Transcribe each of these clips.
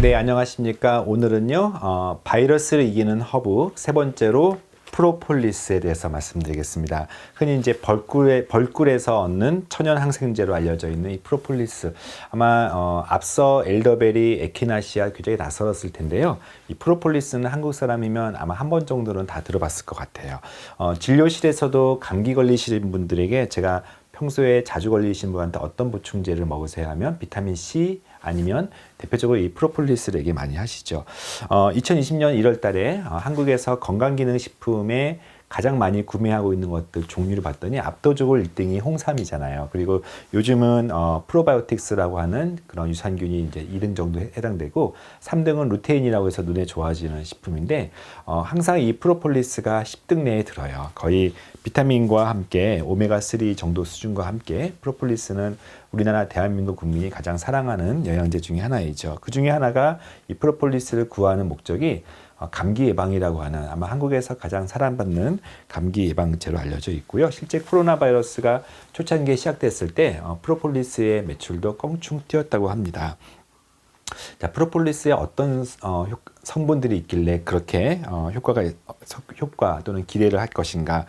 네, 안녕하십니까. 오늘은요, 어, 바이러스를 이기는 허브 세 번째로 프로폴리스에 대해서 말씀드리겠습니다. 흔히 이제 벌꿀에, 벌꿀에서 얻는 천연 항생제로 알려져 있는 이 프로폴리스. 아마, 어, 앞서 엘더베리, 에키나시아 규정에 나설었을 텐데요. 이 프로폴리스는 한국 사람이면 아마 한 번 정도는 다 들어봤을 것 같아요. 어, 진료실에서도 감기 걸리시는 분들에게 제가 평소에 자주 걸리신 분한테 어떤 보충제를 먹으세요 하면 비타민 C 아니면 대표적으로 이 프로폴리스를 얘기 많이 하시죠. 어, 2020년 1월 달에 어, 한국에서 건강기능식품에 가장 많이 구매하고 있는 것들 종류를 봤더니 압도적으로 1등이 홍삼이잖아요. 그리고 요즘은 어, 프로바이오틱스라고 하는 그런 유산균이 이제 2등 정도 해- 해당되고 3등은 루테인이라고 해서 눈에 좋아지는 식품인데 어, 항상 이 프로폴리스가 10등 내에 들어요. 거의 비타민과 함께 오메가3 정도 수준과 함께 프로폴리스는 우리나라 대한민국 국민이 가장 사랑하는 영양제 중에 하나이죠. 그 중에 하나가 이 프로폴리스를 구하는 목적이 어, 감기 예방이라고 하는 아마 한국에서 가장 사랑받는 감기 예방제로 알려져 있고요. 실제 코로나 바이러스가 초창기에 시작됐을 때 어, 프로폴리스의 매출도 껑충 뛰었다고 합니다. 자, 프로폴리스에 어떤 어, 효- 성분들이 있길래 그렇게 어, 효과가 어, 석- 효과 또는 기대를 할 것인가?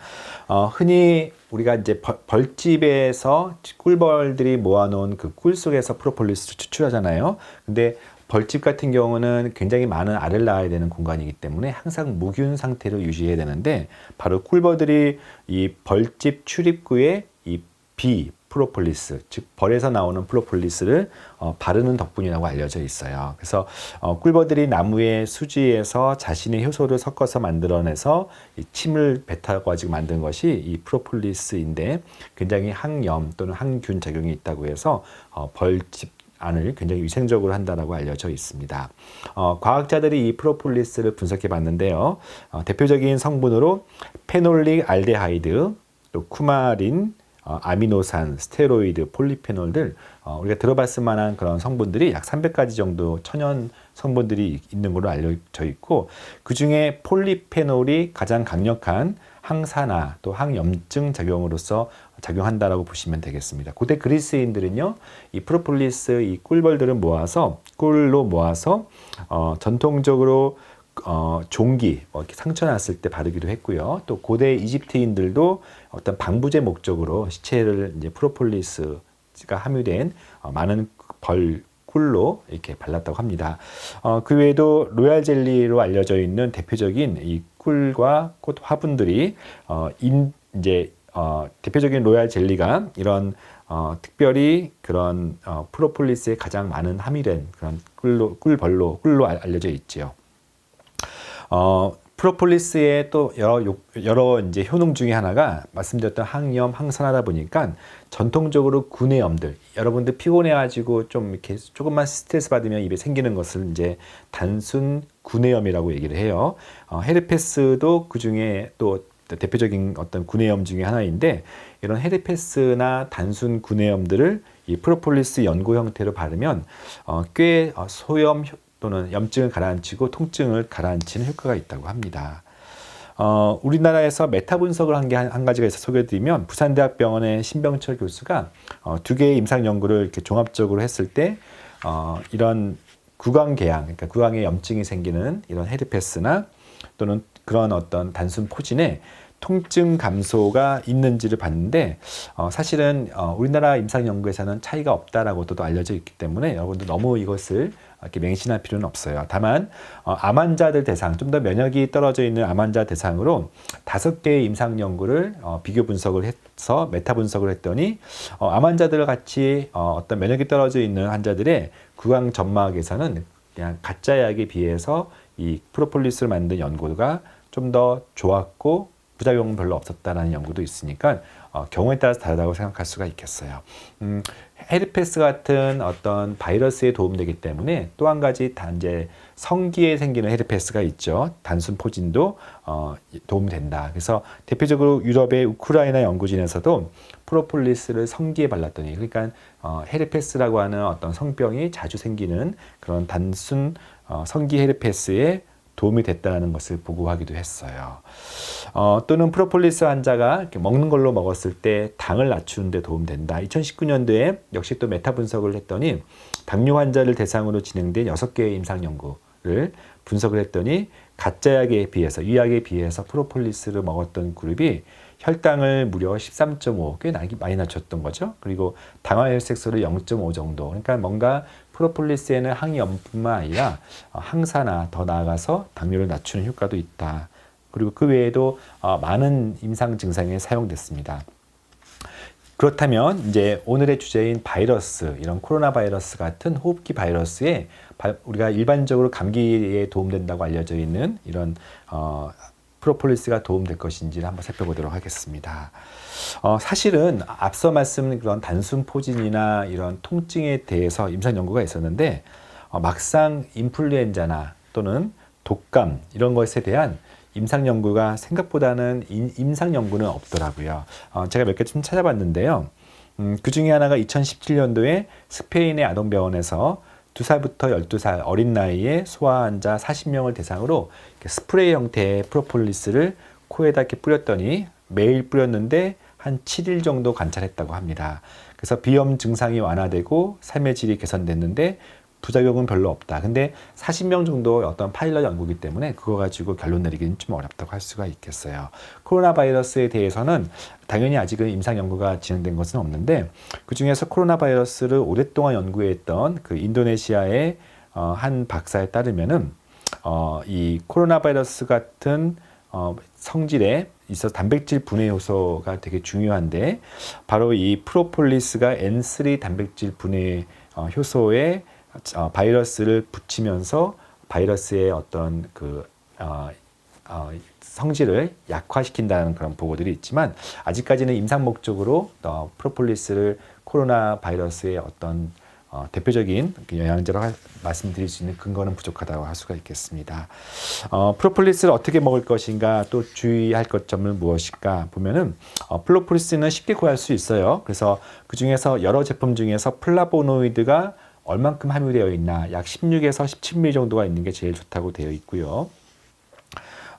어, 흔히 우리가 이제 벌, 벌집에서 꿀벌들이 모아놓은 그 꿀 속에서 프로폴리스를 추출하잖아요. 근데 벌집 같은 경우는 굉장히 많은 알을 낳아야 되는 공간이기 때문에 항상 무균 상태로 유지해야 되는데 바로 꿀벌들이 이 벌집 출입구에 이 비 프로폴리스 즉 벌에서 나오는 프로폴리스를 어, 바르는 덕분이라고 알려져 있어요. 그래서 어, 꿀벌들이 나무의 수지에서 자신의 효소를 섞어서 만들어내서 이 침을 뱉어가지고 만든 것이 이 프로폴리스인데 굉장히 항염 또는 항균 작용이 있다고 해서 어, 벌집 안을 굉장히 위생적으로 한다라고 알려져 있습니다. 어, 과학자들이 이 프로폴리스를 분석해 봤는데요. 어, 대표적인 성분으로 페놀릭 알데하이드, 또 쿠마린, 어, 아미노산, 스테로이드, 폴리페놀 들 어, 우리가 들어봤을 만한 그런 성분들이 약 300가지 정도 천연 성분들이 있는 걸로 알려져 있고 그 중에 폴리페놀이 가장 강력한 항산화 또 항염증 작용으로서 작용한다라고 보시면 되겠습니다. 고대 그리스인들은요, 이 프로폴리스 이 꿀벌들을 모아서 꿀로 모아서 어, 전통적으로 어, 종기 뭐 이렇게 상처 났을 때 바르기도 했고요. 또 고대 이집트인들도 어떤 방부제 목적으로 시체를 이제 프로폴리스가 함유된 어, 많은 벌 꿀로 이렇게 발랐다고 합니다. 어, 그 외에도 로얄 젤리로 알려져 있는 대표적인 이 꿀과 꽃 화분들이 어, 인, 이제 어, 대표적인 로얄 젤리가 이런 어, 특별히 그런 어, 프로폴리스에 가장 많은 함유된 그런 꿀로 꿀벌로 꿀로 알- 알려져 있지요. 어, 프로폴리스의 또 여러, 요- 여러 이제 효능 중에 하나가 말씀드렸던 항염, 항산화다 보니까 전통적으로 구내염들, 여러분들 피곤해가지고 좀 이렇게 조금만 스트레스 받으면 입에 생기는 것을 이제 단순 구내염이라고 얘기를 해요. 어, 헤르페스도 그 중에 또 대표적인 어떤 구내염 중에 하나인데 이런 헤르페스나 단순 구내염들을 이 프로폴리스 연고 형태로 바르면 어, 꽤 어, 소염 효- 또는 염증을 가라앉히고 통증을 가라앉히는 효과가 있다고 합니다. 어, 우리나라에서 메타 분석을 한 게한 가지가 있어 소개해드리면 부산대학병원의 신병철 교수가 어, 두 개의 임상 연구를 이렇게 종합적으로 했을 때 어, 이런 구강궤양, 그러니까 구강에 염증이 생기는 이런 헤르페스나 또는 그런 어떤 단순 포진에 통증 감소가 있는지를 봤는데 어, 사실은 어, 우리나라 임상 연구에서는 차이가 없다라고도 또 알려져 있기 때문에 여러분들 너무 이것을 이렇게 맹신할 필요는 없어요. 다만 어, 암 환자들 대상 좀 더 면역이 떨어져 있는 암 환자 대상으로 다섯 개의 임상 연구를 어, 비교 분석을 해서 메타 분석을 했더니 어, 암 환자들 같이 어, 어떤 면역이 떨어져 있는 환자들의 구강 점막에서는 그냥 가짜 약에 비해서 이 프로폴리스를 만든 연구가 좀 더 좋았고 부작용은 별로 없었다라는 연구도 있으니까 어, 경우에 따라서 다르다고 생각할 수가 있겠어요. 음, 헤르페스 같은 어떤 바이러스에 도움되기 때문에 또 한 가지 단제 성기에 생기는 헤르페스가 있죠. 단순 포진도 어, 도움된다. 그래서 대표적으로 유럽의 우크라이나 연구진에서도 프로폴리스를 성기에 발랐더니 그러니까 어, 헤르페스라고 하는 어떤 성병이 자주 생기는 그런 단순 어, 성기 헤르페스에 도움이 됐다는 것을 보고하기도 했어요. 어, 또는 프로폴리스 환자가 먹는 걸로 먹었을 때 당을 낮추는 데 도움된다. 2019년도에 역시 또 메타 분석을 했더니 당뇨 환자를 대상으로 진행된 6개의 임상 연구를 분석을 했더니 가짜약에 비해서 위약에 비해서 프로폴리스를 먹었던 그룹이 혈당을 무려 13.5, 꽤 나- 많이 낮췄던 거죠. 그리고 당화혈색소를 0.5 정도. 그러니까 뭔가 프로폴리스에는 항염뿐만 아니라 어, 항산화 더 나아가서 당뇨를 낮추는 효과도 있다. 그리고 그 외에도 어, 많은 임상 증상에 사용됐습니다. 그렇다면 이제 오늘의 주제인 바이러스, 이런 코로나 바이러스 같은 호흡기 바이러스에 바- 우리가 일반적으로 감기에 도움된다고 알려져 있는 이런 어, 프로폴리스가 도움될 것인지를 한번 살펴보도록 하겠습니다. 어, 사실은 앞서 말씀드린 그런 단순 포진이나 이런 통증에 대해서 임상 연구가 있었는데 어, 막상 인플루엔자나 또는 독감 이런 것에 대한 임상 연구가 생각보다는 인- 임상 연구는 없더라고요. 어, 제가 몇 개 좀 찾아봤는데요. 음, 그 중에 하나가 2017년도에 스페인의 아동병원에서 2살부터 12살 어린 나이의 소아 환자 40명을 대상으로 스프레이 형태의 프로폴리스를 코에다 이렇게 뿌렸더니 매일 뿌렸는데 한 7일 정도 관찰했다고 합니다. 그래서 비염 증상이 완화되고 삶의 질이 개선됐는데 부작용은 별로 없다. 근데 40명 정도 어떤 파일럿 연구기 때문에 그거 가지고 결론 내리기는 좀 어렵다고 할 수가 있겠어요. 코로나 바이러스에 대해서는 당연히 아직은 임상 연구가 진행된 것은 없는데 그 중에서 코로나 바이러스를 오랫동안 연구했던 그 인도네시아의 어, 한 박사에 따르면은 어, 이 코로나 바이러스 같은 어, 성질에 있어서 단백질 분해 요소가 되게 중요한데 바로 이 프로폴리스가 N3 단백질 분해 어, 효소에 어, 바이러스를 붙이면서 바이러스의 어떤 그 어, 어, 성질을 약화시킨다는 그런 보고들이 있지만 아직까지는 임상 목적으로 어, 프로폴리스를 코로나 바이러스의 어떤 어, 대표적인 그 영양제로 할- 말씀드릴 수 있는 근거는 부족하다고 할 수가 있겠습니다. 어, 프로폴리스를 어떻게 먹을 것인가 또 주의할 것점은 무엇일까 보면은 어, 프로폴리스는 쉽게 구할 수 있어요. 그래서 그 중에서 여러 제품 중에서 플라보노이드가 얼만큼 함유되어 있나 약 16에서 17ml 정도가 있는 게 제일 좋다고 되어 있고요.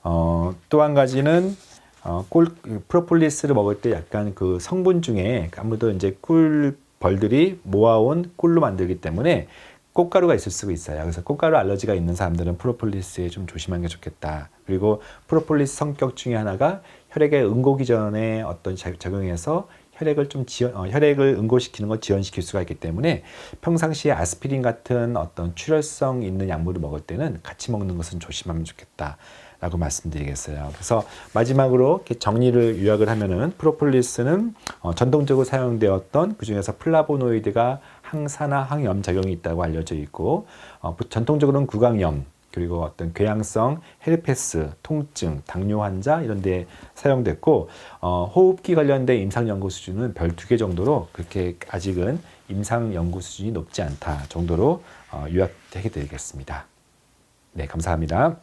어, 또 한 가지는 어, 꿀 프로폴리스를 먹을 때 약간 그 성분 중에 아무래도 이제 꿀 벌들이 모아온 꿀로 만들기 때문에 꽃가루가 있을 수가 있어요. 그래서 꽃가루 알러지가 있는 사람들은 프로폴리스에 좀 조심하는 게 좋겠다. 그리고 프로폴리스 성격 중에 하나가 혈액에 응고기 전에 어떤 작- 작용해서 혈액을 좀 지연, 어, 혈액을 응고시키는 걸 지연시킬 수가 있기 때문에 평상시에 아스피린 같은 어떤 출혈성 있는 약물을 먹을 때는 같이 먹는 것은 조심하면 좋겠다. 라고 말씀드리겠어요. 그래서 마지막으로 정리를 요약을 하면은 프로폴리스는 어, 전통적으로 사용되었던 그 중에서 플라보노이드가 항산화, 항염 작용이 있다고 알려져 있고 어, 부- 전통적으로는 구강염 그리고 어떤 궤양성 헤르페스, 통증, 당뇨 환자 이런 데 사용됐고 어, 호흡기 관련된 임상 연구 수준은 별 두 개 정도로 그렇게 아직은 임상 연구 수준이 높지 않다 정도로 어, 요약해 드리겠습니다. 네, 감사합니다.